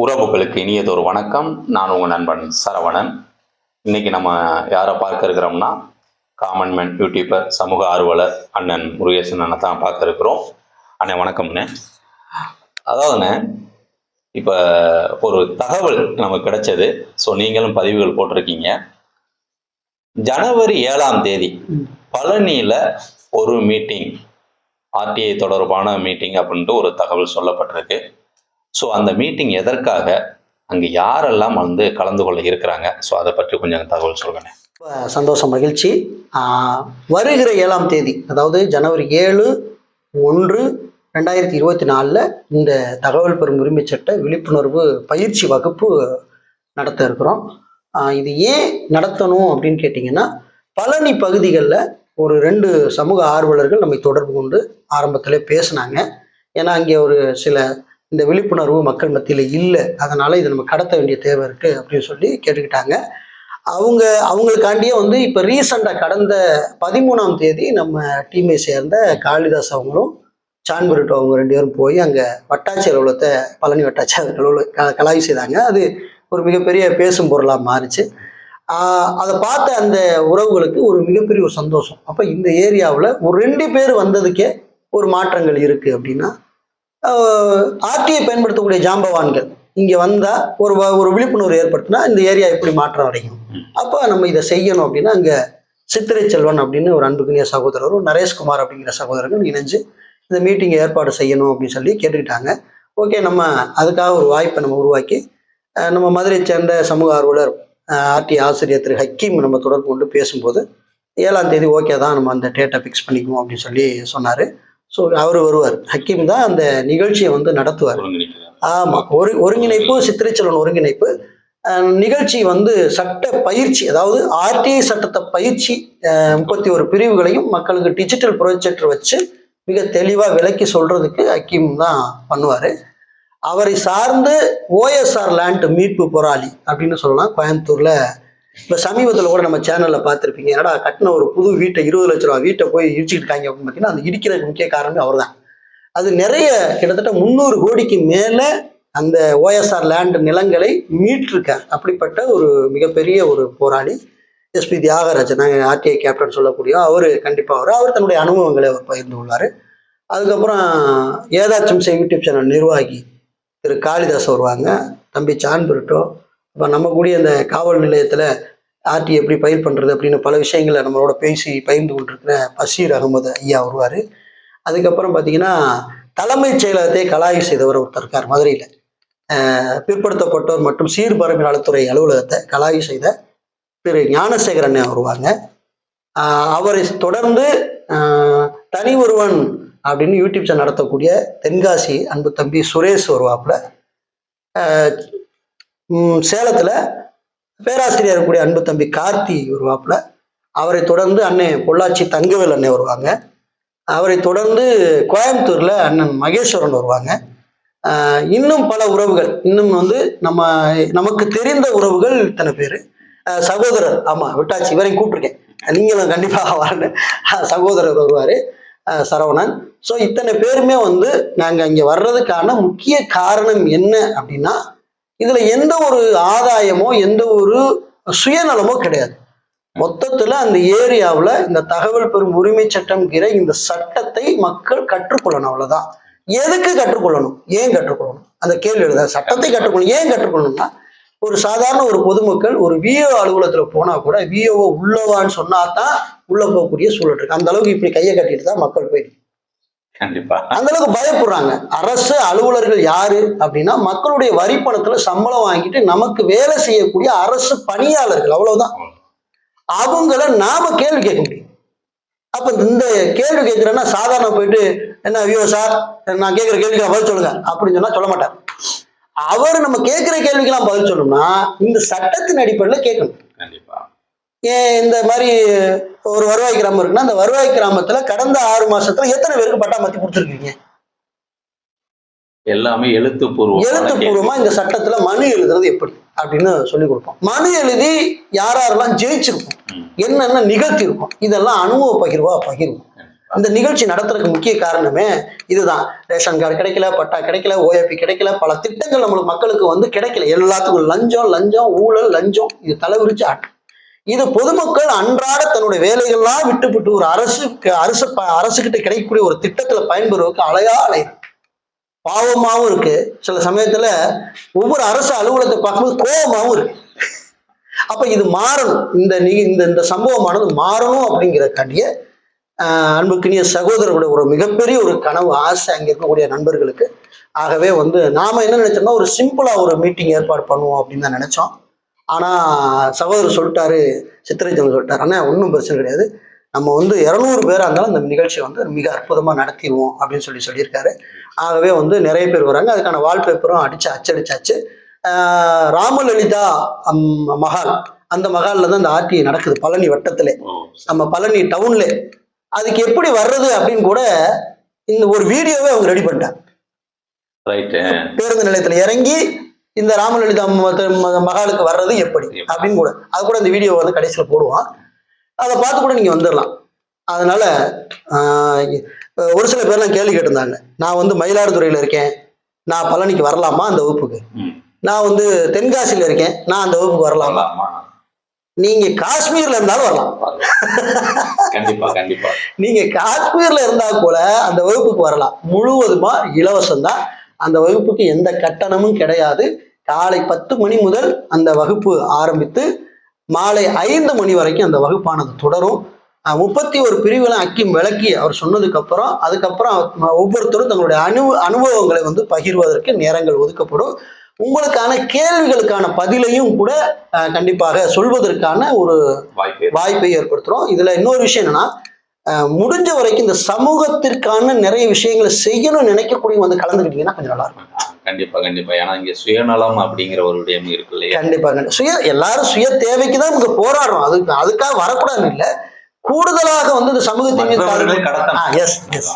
உறவுகளுக்கு இனியதொரு வணக்கம். நான் உங்கள் நண்பன் சரவணன். இன்னைக்கு நம்ம யாரை பார்க்க இருக்கிறோம்னா காமன் மேன் யூடியூபர் சமூக ஆர்வலர் அண்ணன் முருகேசன் அண்ணன் தான் பார்க்க இருக்கிறோம். அண்ணன் வணக்கம்ண்ணே. அதாவதுண்ணே இப்போ ஒரு தகவல் நமக்கு கிடைச்சது. ஸோ நீங்களும் பதிவுகள் போட்டிருக்கீங்க. ஜனவரி ஏழாம் தேதி பழனியில் ஒரு மீட்டிங் ஆர்டிஐ தொடர்பான மீட்டிங் அப்படின்ட்டு ஒரு தகவல் சொல்லப்பட்டிருக்கு. ஸோ அந்த மீட்டிங் எதற்காக அங்கே யாரெல்லாம் வந்து கலந்து கொள்ள இருக்கிறாங்க? ஸோ அதை பற்றி கொஞ்சம் தகவல் சொல்லுங்க சந்தோஷம் மகிழ்ச்சி. வருகிற ஏழாம் தேதி அதாவது ஜனவரி ஏழு ஒன்று ரெண்டாயிரத்தி இருபத்தி நாலில் இந்த தகவல் பெறும் உரிமை சட்ட விழிப்புணர்வு பயிற்சி வகுப்பு நடத்த இருக்கிறோம். இது ஏன் நடத்தணும் அப்படின்னு கேட்டிங்கன்னா பழனி பகுதிகளில் ஒரு ரெண்டு சமூக ஆர்வலர்கள் நம்மை தொடர்பு கொண்டு ஆரம்பத்தில் பேசினாங்க. ஏன்னா அங்கே ஒரு சில இந்த விழிப்புணர்வு மக்கள் மத்தியில் இல்லை அதனால் இதை நம்ம கடத்த வேண்டிய தேவை இருக்குது அப்படின்னு சொல்லி கேட்டுக்கிட்டாங்க. அவங்க அவங்களுக்காண்டியே வந்து இப்போ ரீசண்டாக கடந்த பதிமூணாம் தேதி நம்ம டீமை சேர்ந்த காளிதாஸ் அவங்களும் சான்பிரிட்டோ அவங்க ரெண்டு பேரும் போய் அங்கே வட்டாட்சி அலுவலகத்தை பழனி வட்டாட்சி அலுவலக க- கலாய்வு செய்தாங்க. அது ஒரு மிகப்பெரிய பேசும் பொருளாக மாறிச்சு. அதை பார்த்த அந்த உறவுகளுக்கு ஒரு மிகப்பெரிய ஒரு சந்தோஷம். அப்போ இந்த ஏரியாவில் ஒரு ரெண்டு பேர் வந்ததுக்கே ஒரு மாற்றங்கள் இருக்குது அப்படின்னா ஆர்டிஐ பயன்படுத்தக்கூடிய ஜாம்பவான்கள் இங்கே வந்தால் ஒரு ஒரு விழிப்புணர்வு ஏற்படுத்தினா இந்த ஏரியா எப்படி மாற்றம் அடையும். அப்போ நம்ம இதை செய்யணும் அப்படின்னா அங்கே சித்திரை செல்வன் அப்படின்னு ஒரு அன்புக்குரிய சகோதரரும் நரேஷ்குமார் அப்படிங்கிற சகோதரர்கள் இணைஞ்சு இந்த மீட்டிங் ஏற்பாடு செய்யணும் அப்படின்னு சொல்லி கேட்டுக்கிட்டாங்க. ஓகே நம்ம அதுக்காக ஒரு வாய்ப்பை நம்ம உருவாக்கி நம்ம மதுரையை சேர்ந்த சமூக ஆர்வலர் ஆர்டி ஆசிரியர் திரு ஹக்கீம் நம்ம தொடர்பு கொண்டு பேசும்போது ஏழாம் தேதி ஓகே தான் நம்ம அந்த டேட்டை ஃபிக்ஸ் பண்ணிக்குவோம் அப்படின்னு சொல்லி சொன்னார். ஸோ அவர் வருவார். ஹக்கீம் தான் அந்த நிகழ்ச்சியை வந்து நடத்துவார். ஆமாம் ஒரு ஒருங்கிணைப்பு சித்திரைச்செல்வன் ஒருங்கிணைப்பு. நிகழ்ச்சி வந்து சட்ட பயிற்சி அதாவது ஆர்டிஐ சட்டத்தை பயிற்சி முப்பத்தி ஒரு பிரிவுகளையும் மக்களுக்கு டிஜிட்டல் ப்ரொஜெக்டர் வச்சு மிக தெளிவாக விளக்கி சொல்றதுக்கு ஹக்கீம் தான் பண்ணுவார். அவரை சார்ந்து ஓஎஸ்ஆர் லேண்ட் மீட்பு போராளி அப்படின்னு சொல்லலாம். கோயம்புத்தூர்ல இப்போ சமீபத்தில் கூட நம்ம சேனலில் பார்த்துருப்பீங்க என்னடா கட்டின ஒரு புது வீட்டை இருபது லட்ச ரூபா வீட்டை போய் இடிச்சுட்டு இருக்காங்க அப்படின்னு பார்த்தீங்கன்னா அந்த இடிக்கிறதுக்கு முக்கிய காரணமே அவர் தான் அது நிறைய கிட்டத்தட்ட முந்நூறு கோடிக்கு மேலே அந்த ஓஎஸ்ஆர் லேண்ட் நிலங்களை மீட்டிருக்கார். அப்படிப்பட்ட ஒரு மிகப்பெரிய ஒரு போராளி எஸ்பி தியாகராஜன் நாங்கள் ஆர்டிஐ கேப்டன் சொல்லக்கூடிய அவர் கண்டிப்பாக அவர் அவர் தன்னுடைய அனுபவங்களை அவர் பகிர்ந்து கொள்வார். அதுக்கப்புறம் ஏதாச்சும் செய் யூடியூப் சேனல் நிர்வாகி திரு காளிதாஸ் வருவாங்க தம்பி சான் பிரிட்டோ இப்போ நம்ம கூடிய அந்த காவல் நிலையத்தில் ஆர்டி எப்படி பயிர் பண்ணுறது அப்படின்னு பல விஷயங்களை நம்மளோட பேசி பகிர்ந்து கொண்டிருக்கிற பஷீர் அகமது ஐயா வருவார். அதுக்கப்புறம் பார்த்தீங்கன்னா தலைமைச் செயலகத்தை கலாய்வு செய்தவர் ஒருத்தர் இருக்கார் மதுரையில். பிற்படுத்தப்பட்டோர் மற்றும் சீர்பரம்பு நலத்துறை அலுவலகத்தை கலாய்வு செய்த திரு ஞானசேகரன் வருவாங்க. அவரை தொடர்ந்து தனி ஒருவன் அப்படின்னு யூடியூப் சேனல் நடத்தக்கூடிய தென்காசி அன்பு தம்பி சுரேஷ் வருவாப்புல. சேலத்தில் பேராசிரியர் இருக்கக்கூடிய அன்பு தம்பி கார்த்தி வருவாப்புல. அவரை தொடர்ந்து அண்ணன் பொள்ளாச்சி தங்கவேல் அண்ணன் வருவாங்க. அவரை தொடர்ந்து கோயம்புத்தூர்ல அண்ணன் மகேஸ்வரன் வருவாங்க. இன்னும் பல உறவுகள். இன்னும் வந்து நம்ம நமக்கு தெரிந்த உறவுகள் இத்தனை பேர். சகோதரர் ஆமா விட்டாச்சு இவரையும் கூப்பிட்டுருக்கேன். நீங்களும் கண்டிப்பாக வரணும். சகோதரர் வருவார் சரவணன். ஸோ இத்தனை பேருமே வந்து நாங்கள் இங்கே வர்றதுக்கான முக்கிய காரணம் என்ன அப்படின்னா இதில் எந்த ஒரு ஆதாயமோ எந்த ஒரு சுயநலமோ கிடையாது. மொத்தத்தில் அந்த ஏரியாவில் இந்த தகவல் பெறும் உரிமை சட்டம்ங்கிற இந்த சட்டத்தை மக்கள் கற்றுக்கொள்ளணும் அவ்வளோதான் எதுக்கு கற்றுக்கொள்ளணும்? ஏன் கற்றுக்கொள்ளணும்? அந்த கேள்வி எழுத சட்டத்தை கற்றுக்கொள்ளணும். ஏன் கற்றுக்கொள்ளணும்னா ஒரு சாதாரண ஒரு பொதுமக்கள் ஒரு விஓ அலுவலகத்தில் போனால் கூட விஓ உள்ளவான்னு சொன்னா தான் உள்ள போகக்கூடிய சூழல் இருக்கு. அந்த அளவுக்கு இப்படி கையை கட்டிட்டு தான் மக்கள் போயிருக்கு கண்டிப்பா. அந்த அளவுக்கு பயப்படுறாங்க. அரசு அலுவலர்கள் யாரு? அப்படின்னா மக்களுடைய வரி பணத்துல சம்பளம் வாங்கிட்டு நமக்கு வேலை செய்யக்கூடிய அரசு பணியாளர்கள். அவ்வளவுதான். அவங்கள நாம கேள்வி கேட்க முடியும். அப்ப இந்த கேள்வி கேட்கிறேன்னா சாதாரண போயிட்டு என்ன வியோ சார்? நான் கேட்கிற கேள்விக்கு பதில் சொல்லுங்க. அப்படின்னு சொன்னா சொல்ல மாட்டார். அவர் நம்ம கேட்கிற கேள்விக்கெல்லாம் பதில் சொல்லணும்னா இந்த சட்டத்தின் அடிப்படையில் கேட்கணும். கண்டிப்பா. இந்த மாதிரி ஒரு வருவாய் கிராமம் இருக்குன்னா அந்த வருவாய் கிராமத்துல கடந்த ஆறு மாசத்துல எத்தனை பேருக்கு பட்டா மாத்தி கொடுத்துருக்கீங்க? எல்லாமே எழுத்துப்பூர்வம் எழுத்துப்பூர்வமா இந்த சட்டத்துல மனு எழுதுறது எப்படி அப்படின்னு சொல்லி கொடுப்போம். மனு எழுதி யார் யாரெல்லாம் ஜெயிச்சிருக்கோம் என்னென்ன நிகழ்த்தி இருக்கும் இதெல்லாம் அனுபவ பகிர்வா பகிர்வோம். இந்த நிகழ்ச்சி நடத்துறதுக்கு முக்கிய காரணமே இதுதான். ரேஷன் கார்டு கிடைக்கல பட்டா கிடைக்கல ஓஏபி கிடைக்கல பல திட்டங்கள் நம்மளுக்கு மக்களுக்கு வந்து கிடைக்கல. எல்லாத்துக்கும் லஞ்சம் லஞ்சம் ஊழல் லஞ்சம் இது தலைவிரிச்சு ஆட்டம். இது பொதுமக்கள் அன்றாட தன்னுடைய வேலைகள்லாம் விட்டுவிட்டு ஒரு அரசு அரசு ப- அரசுகிட்ட கிடைக்கக்கூடிய ஒரு திட்டத்துல பயன்பெறுவதற்கு அழகா அலையும் பாவமாவும் இருக்கு. சில சமயத்துல ஒவ்வொரு அரசு அலுவலகத்தை பார்க்கும்போது கோபமாவும் இருக்கு. அப்ப இது மாறணும். இந்த இந்த இந்த சம்பவமானது மாறணும் அப்படிங்கிற கண்டிய அன்புக்கினிய சகோதரர்களுடைய ஒரு மிகப்பெரிய ஒரு கனவு ஆசை அங்க இருக்கக்கூடிய நண்பர்களுக்கு. ஆகவே வந்து நாம என்ன நினைச்சோம்னா ஒரு சிம்பிளா ஒரு மீட்டிங் ஏற்பாடு பண்ணுவோம் அப்படின்னு தான் நினைச்சோம். ஆனா சகோதரர் சொல்லிட்டாரு சித்திரைச்சந்திரன் சொல்லிட்டாரு. அண்ணா ஒன்றும் பிரச்சனை கிடையாது. நம்ம வந்து இரநூறு பேரா இருந்தாலும் இந்த நிகழ்ச்சியை வந்து மிக அற்புதமா நடத்திடுவோம் அப்படின்னு சொல்லி சொல்லியிருக்காரு. ஆகவே வந்து நிறைய பேர் வராங்க. அதுக்கான வால்பேப்பரும் அடிச்சு அச்சடிச்சாச்சு. ராமலலிதா அம், மஹால். அந்த மஹால்ல தான் இந்த ஆர்டிஐ நடக்குது பழனி வட்டத்திலே. நம்ம பழனி டவுன்ல. அதுக்கு எப்படி வர்றது அப்படின்னு கூட இந்த ஒரு வீடியோவே அவங்க ரெடி பண்ணிட்டாங்க. பேருந்து நிலையத்துல இறங்கி இந்த ராமலலிதா மகாலுக்கு வர்றது எப்படி? அப்படின்னு கூட அது கூட இந்த வீடியோ வந்து கடைசியில போடுவான் அதை பார்த்து கூட நீங்க வந்துடலாம். அதனால ஒரு சில பேர்லாம் கேள்வி கேட்டிருந்தாங்க. நான் வந்து மயிலாடுதுறையில இருக்கேன். நான் பழனிக்கு வரலாமா அந்த வகுப்புக்கு? நான் வந்து தென்காசியில இருக்கேன். நான் அந்த வகுப்புக்கு வரலாமா? நீங்க காஷ்மீர்ல இருந்தாலும் வரலாம். கண்டிப்பா கண்டிப்பா. நீங்க காஷ்மீர்ல இருந்தா கூட அந்த வகுப்புக்கு வரலாம். முழுவதுமா இலவசம் தான் அந்த வகுப்புக்கு எந்த கட்டணமும் கிடையாது. காலை பத்து மணி முதல் அந்த வகுப்பு ஆரம்பித்து மாலை ஐந்து மணி வரைக்கும் அந்த வகுப்பானது தொடரும். முப்பத்தி ஒரு பிரிவுகளை அக்கி விளக்கி அவர் சொன்னதுக்கு அப்புறம் அதுக்கப்புறம் ஒவ்வொருத்தரும் தங்களுடைய அனு அனுபவங்களை வந்து பகிர்வதற்கு நேரங்கள் ஒதுக்கப்படும். உங்களுக்கான கேள்விகளுக்கான பதிலையும் கூட கண்டிப்பாக சொல்வதற்கான ஒரு வாய்ப்பு வாய்ப்பை ஏற்படுத்துறோம். இதுல இன்னொரு விஷயம் என்னன்னா முடிஞ்ச வரைக்கும் இந்த சமூகத்திற்கான நிறைய விஷயங்களை செய்யணும்னு நினைக்கக்கூடிய வந்து கலந்துக்கிட்டீங்கன்னா கொஞ்சம் நல்லா இருக்கும். கண்டிப்பா கண்டிப்பா. ஏன்னா இங்க சுயநலம் அப்படிங்கிற ஒரு விடயம் இருக்கு இல்லையா? கண்டிப்பா. சுய எல்லாரும் சுய தேவைக்கு தான் இங்க போராடுறோம். அதுக்கு அதுக்காக வரக்கூடாதுன்னு இல்ல. கூடுதலாக வந்து இந்த சமூகத்தின். எஸ் எஸ்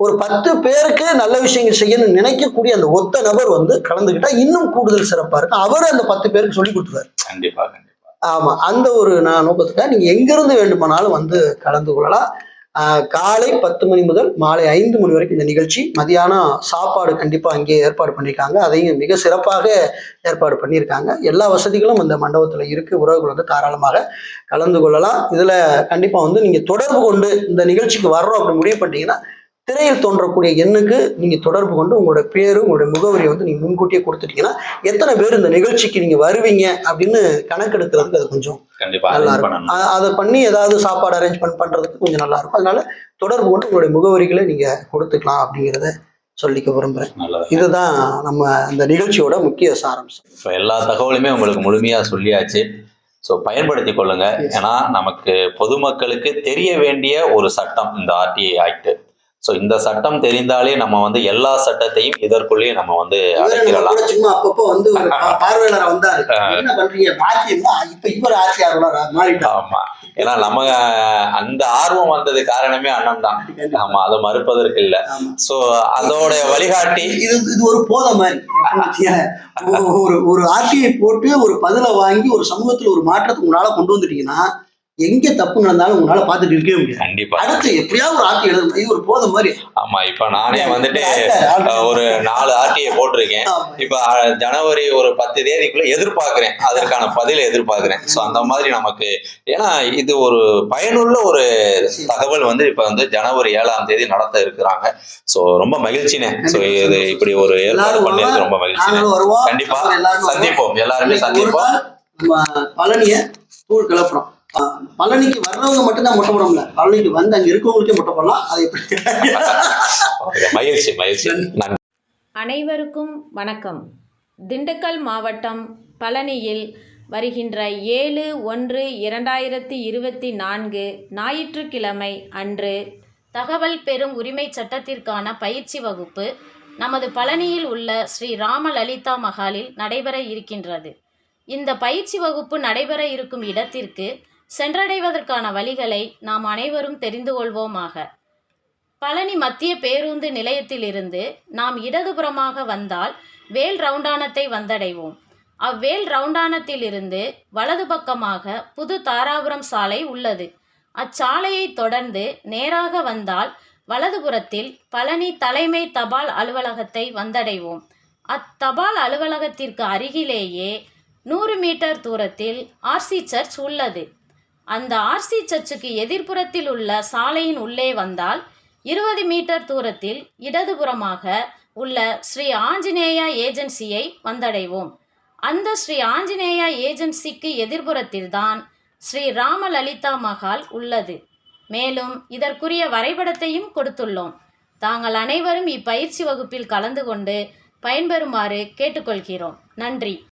ஒரு பத்து பேருக்கு நல்ல விஷயங்கள் செய்யணும்னு நினைக்கக்கூடிய அந்த ஒத்த நபர் வந்து கலந்துக்கிட்டா இன்னும் கூடுதல் சிறப்பா இருக்கும். அவர் அந்த பத்து பேருக்கு சொல்லி கொடுத்துருவாரு. கண்டிப்பா கண்டிப்பா. ஆமா அந்த ஒரு நான் நோக்கத்துக்காக நீங்க எங்கிருந்து வேண்டுமானாலும் வந்து கலந்து கொள்ளலாம். காலை பத்து மணி முதல் மாலை ஐந்து மணி வரைக்கும் இந்த நிகழ்ச்சி. மதியானம் சாப்பாடு கண்டிப்பாக அங்கேயே ஏற்பாடு பண்ணியிருக்காங்க அதையும் மிக சிறப்பாக ஏற்பாடு பண்ணியிருக்காங்க எல்லா வசதிகளும் அந்த மண்டபத்தில் இருக்கு. உறவுகள் வந்து தாராளமாக கலந்து கொள்ளலாம். இதில் கண்டிப்பாக வந்து நீங்கள் தொடர்பு கொண்டு இந்த நிகழ்ச்சிக்கு வர்றோம் அப்படின்னு முடிவு பண்ணிட்டீங்கன்னா திரையில் தோன்றக்கூடிய எண்ணுக்கு நீங்க தொடர்பு கொண்டு உங்களோட பேரு உங்களுடைய முகவரியை வந்து நீங்க முன்கூட்டியே கொடுத்துட்டீங்கன்னா எத்தனை பேர் இந்த நிகழ்ச்சிக்கு நீங்க வருவீங்க அப்படின்னு கணக்கெடுக்கிறதுக்கு அது கொஞ்சம் நல்லா இருக்கும். அதை பண்ணி ஏதாவது சாப்பாடு அரேஞ்ச்மெண்ட் பண்றதுக்கு கொஞ்சம் நல்லா இருக்கும். அதனால தொடர்பு கொண்டு உங்களுடைய முகவரிகளை நீங்க கொடுத்துக்கலாம் அப்படிங்கிறத சொல்லிக்க விரும்புறேன். நல்லது. இதுதான் நம்ம இந்த நிகழ்ச்சியோட முக்கிய சாராம்சம். இப்போ எல்லா தகவலுமே உங்களுக்கு முழுமையா சொல்லியாச்சு. ஸோ பயன்படுத்தி கொள்ளுங்க. ஏன்னா நமக்கு பொதுமக்களுக்கு தெரிய வேண்டிய ஒரு சட்டம் இந்த ஆர்டிஐ ஆக்ட். ஸோ இந்த சட்டம் தெரிந்தாலே நம்ம வந்து எல்லா சட்டத்தையும் இதற்குள்ளேயே நம்ம வந்து அடைக்கிறலாம். சும்மா அப்பப்போ வந்து ஒரு பார்வையாளரா வந்தாரு. என்ன பண்றீங்க? ஆட்சியா இப்ப இவர் ஆட்சியாளரா? மாறிட்டா. ஆமா. ஏன்னா நம்ம அந்த ஆர்வம் வந்தது காரணமே அண்ணன் தான். ஆமா அதை மறுப்பதற்கு இல்ல. ஸோ அதோட வழிகாட்டி இது இது ஒரு போதை மாதிரி. ஒரு- ஒரு ஒரு ஆட்சியை போட்டு ஒரு பதிலை வாங்கி ஒரு சமூகத்துல ஒரு மாற்றத்தை உங்களால கொண்டு வந்துட்டீங்கன்னா எங்க தப்பு நடந்தாலும் உங்களால பார்த்துட்டு இருக்கவே முடியாது. கண்டிப்பா. அடுத்து எப்படியாவது ஒரு ஆட்சி எழுதணும். இது ஒரு போதை மாதிரி. ஆமா இப்ப நானே வந்துட்டு ஒரு நாலு ஆர்டிஐ போட்டிருக்கேன். இப்ப ஜனவரி ஒரு பத்து தேதிக்குள்ள எதிர்பார்க்கிறேன். அதற்கான பதிலை எதிர்பார்க்கிறேன். ஸோ அந்த மாதிரி நமக்கு ஏன்னா இது ஒரு பயனுள்ள ஒரு தகவல் வந்து இப்ப வந்து ஜனவரி ஏழாம் தேதி நடத்த இருக்கிறாங்க. ஸோ ரொம்ப மகிழ்ச்சினே ஸோ இது இப்படி ஒரு ஏற்பாடு எல்லாரும் பண்ணது ரொம்ப வருவோம். கண்டிப்பா. சந்திப்போம். எல்லாருமே சந்திப்போம். பழனிய தூள் கிளப்புறோம். பழனிக்கு வர்றவங்க மட்டும் தான் மொட்டை போடணும்ல பழனிக்கு வந்து அங்க இருக்கவங்களுக்கே மொட்டை போடலாம். அது எப்படி? மகிழ்ச்சி மகிழ்ச்சி. அனைவருக்கும் வணக்கம். திண்டுக்கல் மாவட்டம் பழனியில் வருகின்ற ஏழு ஒன்று இரண்டாயிரத்தி இருபத்தி நான்கு ஞாயிற்றுக்கிழமை அன்று தகவல் பெறும் உரிமை சட்டத்திற்கான பயிற்சி வகுப்பு நமது பழனியில் உள்ள ஸ்ரீ ராமலலிதா மகாலில் நடைபெற இருக்கின்றது. இந்த பயிற்சி வகுப்பு நடைபெற இருக்கும் இடத்திற்கு சென்றடைவதற்கான வழிகளை நாம் அனைவரும் தெரிந்து கொள்வோமாக. பழனி மத்திய பேருந்து நிலையத்திலிருந்து நாம் இடதுபுறமாக வந்தால் வேல் ரவுண்டானத்தை வந்தடைவோம். அவ்வேல் ரவுண்டானத்திலிருந்து வலது பக்கமாக புது தாராபுரம் சாலை உள்ளது. அச்சாலையை தொடர்ந்து நேராக வந்தால் வலதுபுறத்தில் பழனி தலைமை தபால் அலுவலகத்தை வந்தடைவோம். அத்தபால் அலுவலகத்திற்கு அருகிலேயே நூறு மீட்டர் தூரத்தில் ஆர்சி சர்ச் உள்ளது. அந்த ஆர்சி சர்ச்சுக்கு எதிர்ப்புறத்தில் உள்ள சாலையின் உள்ளே வந்தால் இருபது மீட்டர் தூரத்தில் இடதுபுறமாக உள்ள ஸ்ரீ ஆஞ்சநேயா ஏஜென்சியை வந்தடைவோம். அந்த ஸ்ரீ ஆஞ்சநேயா ஏஜென்சிக்கு எதிர்புறத்தில்தான் ஸ்ரீ ராமலலிதா மஹால் உள்ளது. மேலும் இதற்குரிய வரைபடத்தையும் கொடுத்துள்ளோம். தாங்கள் அனைவரும் இப்பயிற்சி வகுப்பில் கலந்து கொண்டு பயன்பெறுமாறு கேட்டுக்கொள்கிறோம். நன்றி.